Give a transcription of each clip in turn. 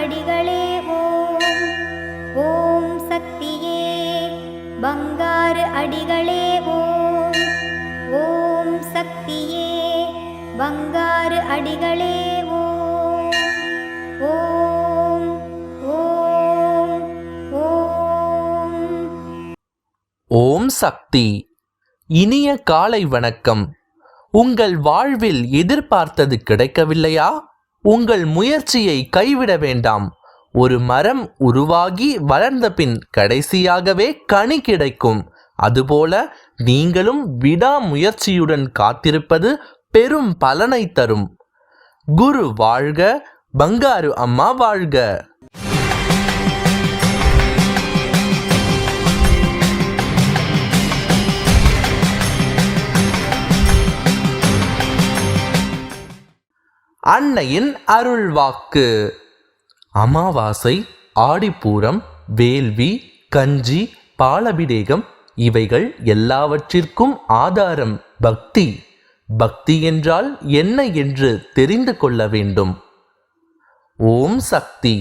அடிகளே ஓம். ஓம் சக்தியே பங்காறு அடிகளே ஓம். ஓம் சக்தியே பங்காறு அடிகளே ஓம். ஓம் ஓம் ஓம். ஓம் சக்தி. இனிய காலை வணக்கம். உங்கள் வாழ்வில் எதிர்பார்த்தது கிடைக்கவில்லையா? உங்கள் முயற்சியை கைவிட வேண்டாம். ஒரு மரம் உருவாகி வளர்ந்த பின் கடைசியாகவே கனி கிடைக்கும். அதுபோல நீங்களும் விடாமுயற்சியுடன் காத்திருப்பது பெரும் பலனை தரும். குரு வாழ்க பங்காரு அம்மா வாழ்க. அன்னையின் அருள்வாக்கு. அமாவாசை ஆடிப்பூரம் வேள்வி கஞ்சி பாலபிடேகம் இவைகள் எல்லாவற்றிற்கும் ஆதாரம் பக்தி. பக்தி என்றால் என்ன என்று தெரிந்து கொள்ள வேண்டும். ஓம் சக்தி.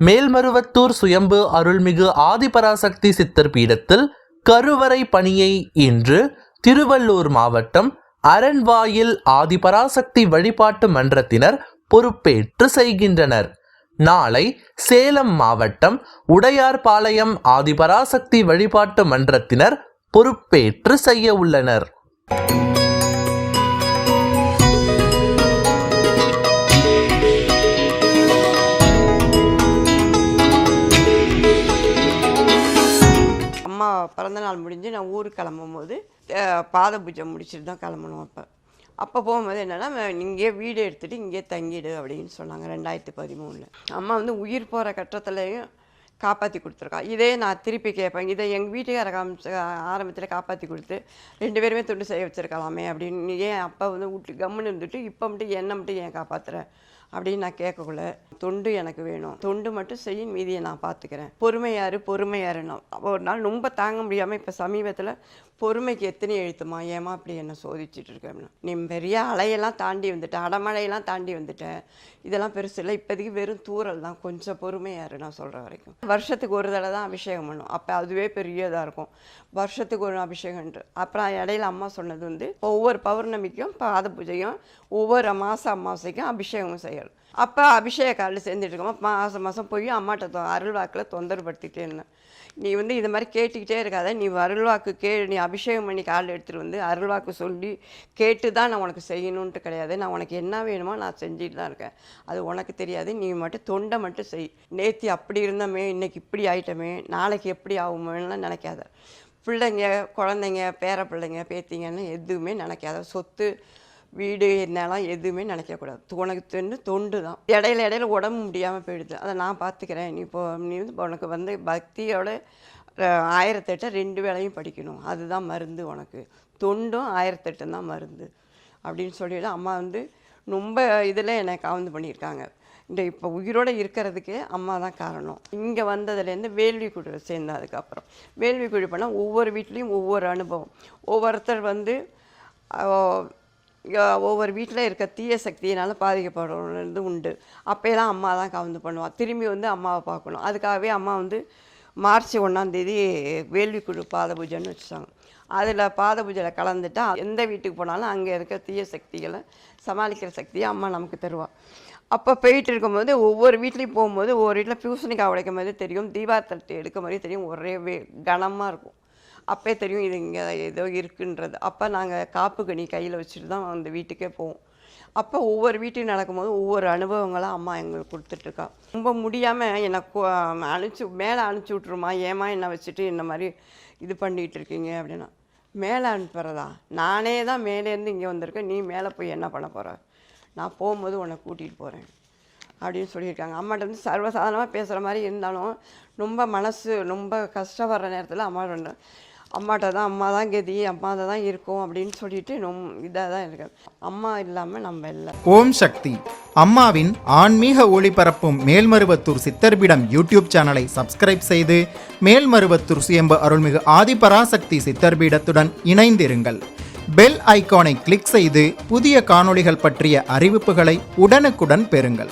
மேல்மருவத்தூர் சுயம்பு அருள்மிகு ஆதிபராசக்தி சித்தர் பீடத்தில் கருவறை பணியை இன்று திருவள்ளூர் மாவட்டம் அரண்வாயில் ஆதிபராசக்தி வழிபாட்டு மன்றத்தினர் பொறுப்பேற்று செய்கின்றனர். நாளை சேலம் மாவட்டம் உடையார்பாளையம் ஆதிபராசக்தி வழிபாட்டு மன்றத்தினர் பொறுப்பேற்று செய்ய உள்ளனர். பிறந்தநாள் முடிஞ்சு நான் ஊருக்கு கிளம்பும் போது பாத பூஜை முடிச்சுட்டு தான் கிளம்பணும் அப்போ. அப்போ போகும்போது என்னென்னா இங்கேயே வீடு எடுத்துகிட்டு இங்கேயே தங்கிடு அப்படின்னு சொன்னாங்க ரெண்டாயிரத்தி பதிமூணில். அம்மா வந்து உயிர் போகிற கட்டத்துலேயும் காப்பாற்றி கொடுத்துருக்கா. இதே நான் திருப்பி கேட்பேன் இதை எங்கள் வீட்டுக்கார காமிச்ச ஆரம்பத்தில் காப்பாற்றி கொடுத்து ரெண்டு பேருமே துண்டு செய்ய வச்சுருக்கலாமே அப்படின்னு ஏன் அப்பா வந்து வீட்டு கம்முன்னு இருந்துட்டு இப்போ மட்டும் என்னை மட்டும் ஏன் காப்பாற்றுறேன் அப்படின்னு நான் கேட்கக்குள்ள தொண்டு எனக்கு வேணும். தொண்டு மட்டும் செய்யும் மீதியை நான் பார்த்துக்கிறேன். பொறுமையாரு பொறுமையாருன்னா. ஒரு நாள் ரொம்ப தாங்க முடியாமல் இப்போ சமீபத்தில் பொறுமைக்கு எத்தனை எழுத்துமா? ஏமா அப்படி என்னை சோதிச்சுட்டு இருக்கேன் நீ பெரிய அலையெல்லாம் தாண்டி வந்துட்டேன் அடமழையெல்லாம் தாண்டி வந்துட்டேன் இதெல்லாம் பெருசு இல்லை. இப்போதைக்கு வெறும் தூரல் தான். கொஞ்சம் பொறுமையாரு நான் சொல்கிற வரைக்கும். வருஷத்துக்கு ஒரு தடவை தான் அபிஷேகம் பண்ணும். அப்போ அதுவே பெரிய இதாக இருக்கும். வருஷத்துக்கு ஒரு அபிஷேகம்ன்ற அப்புறம் இடையில அம்மா சொன்னது வந்து ஒவ்வொரு பௌர்ணமிக்கும் பாத பூஜையும் ஒவ்வொரு மாத அமாவாசைக்கும் அபிஷேகமும் செய்யணும் அப்போ அபிஷேக காலில் சேர்ந்துட்டு இருக்கோம். மாதம் மாதம் போய் அம்மாட்ட தொ அருள்வாக்கில் தொந்தரப்படுத்திட்டே இருந்தேன். நீ வந்து இது மாதிரி கேட்டுக்கிட்டே இருக்காத. நீ அருள்வாக்கு கே நீ அபிஷேகம் பண்ணி காலில் எடுத்துகிட்டு வந்து அருள்வாக்கு சொல்லி கேட்டு தான் நான் உனக்கு செய்யணுன்ட்டு கிடையாது. நான் உனக்கு என்ன வேணுமோ நான் செஞ்சுட்டு தான் இருக்கேன். அது உனக்கு தெரியாது. நீ மட்டும் தொண்டை மட்டும் செய். நேத்தி அப்படி இருந்தோமே இன்னைக்கு இப்படி ஆயிட்டமே நாளைக்கு எப்படி ஆகுமோலாம் நினைக்காத. பிள்ளைங்க குழந்தைங்க பேர பிள்ளைங்க பேத்திங்கன்னு எதுவுமே நினைக்காத. சொத்து வீடு என்னெல்லாம் எதுவுமே நினைக்கக்கூடாது உனக்கு தொண்டு தொண்டு தான். இடையில இடையில உடம்பு முடியாமல் போயிடுது. அதை நான் பார்த்துக்கிறேன் நீ இப்போ நீ வந்து உனக்கு வந்து பக்தியோட ஆயிரத்தெட்டை ரெண்டு வேளையும் படிக்கணும். அதுதான் மருந்து உனக்கு. தொண்டும் ஆயிரத்தெட்டும் தான் மருந்து. அப்படின்னு சொல்லிட்டு அம்மா வந்து ரொம்ப இதில் என்னை காவந்து பண்ணியிருக்காங்க. இந்த இப்போ உயிரோடு இருக்கிறதுக்கே அம்மா தான் காரணம். இங்கே வந்ததுலேருந்து வேள்வி குழு சேர்ந்தேன் அதுக்கப்புறம். வேள்வி குழு பண்ணால் ஒவ்வொரு வீட்லேயும் ஒவ்வொரு அனுபவம். ஒவ்வொருத்தர் வந்து ஒவ்வொரு வீட்டில் இருக்க தீய சக்தியினால் பாதிக்கப்படுறது உண்டு. அப்போயெல்லாம் அம்மா தான் கவர்ந்து பண்ணுவாள் திரும்பி வந்து அம்மாவை பார்க்கணும். அதுக்காகவே அம்மா வந்து மார்ச் ஒன்றாந்தேதி வேள்வி குழு பாத பூஜைன்னு வச்சுட்டாங்க. அதில் பாத பூஜையில் கலந்துட்டா எந்த வீட்டுக்கு போனாலும் அங்கே இருக்க தீய சக்திகளை சமாளிக்கிற சக்தியை அம்மா நமக்கு தருவாள் அப்போ போயிட்டு இருக்கும்போது ஒவ்வொரு வீட்லேயும் போகும்போது ஒவ்வொரு வீட்டில் பூசணிக்காய் உடைக்கும் போது தெரியும் தீபாத்தட்டு எடுக்க மாதிரி தெரியும் ஒரே வே கனமாக இருக்கும். அப்போ தெரியும் இது இங்கே ஏதோ இருக்குன்றது. அப்போ நாங்கள் காப்பு கனி கையில் வச்சுட்டு தான் அந்த வீட்டுக்கே போவோம். அப்போ ஒவ்வொரு வீட்டுக்கு நடக்கும்போது ஒவ்வொரு அனுபவங்களாக அம்மா எங்களுக்கு கொடுத்துட்ருக்கா ரொம்ப முடியாமல் என்னை கு- அனுப்பிச்சு மேலே அனுப்பிச்சி விட்ருமா ஏமா என்னை வச்சுட்டு இந்த மாதிரி இது பண்ணிகிட்டு இருக்கீங்க அப்படின்னா. மேலே அனுப்புறதா? நானே தான் மேலேருந்து இங்கே வந்திருக்கேன். நீ மேலே போய் என்ன பண்ண போகிற நான் போகும்போது உன்னை கூட்டிகிட்டு போகிறேன் அப்படின்னு சொல்லியிருக்காங்க. அம்மாட்ட வந்து சர்வசாதாரணமாக பேசுகிற மாதிரி இருந்தாலும் ரொம்ப மனசு ரொம்ப கஷ்டப்படுற நேரத்தில் அம்மா ரெண்டு அம்மாட்ட தான் அம்மா தான் கதி அம்மா தான் இருக்கும் அப்படின்னு சொல்லிட்டு ரொம்ப இதாக தான் இருக்காது. அம்மா இல்லாமல் நம்ம இல்லை. ஓம் சக்தி. அம்மாவின் ஆன்மீக ஒளிபரப்பும் மேல்மருவத்தூர் சித்தர்பிடம் யூடியூப் சேனலை சப்ஸ்கிரைப் செய்து மேல்மருவத்தூர் சுயம்பு அருள்மிகு ஆதிபராசக்தி சித்தர்பீடத்துடன் இணைந்திருங்கள். பெல் ஐகானை கிளிக் செய்து புதிய காணொளிகள் பற்றிய அறிவிப்புகளை உடனுக்குடன் பெறுங்கள்.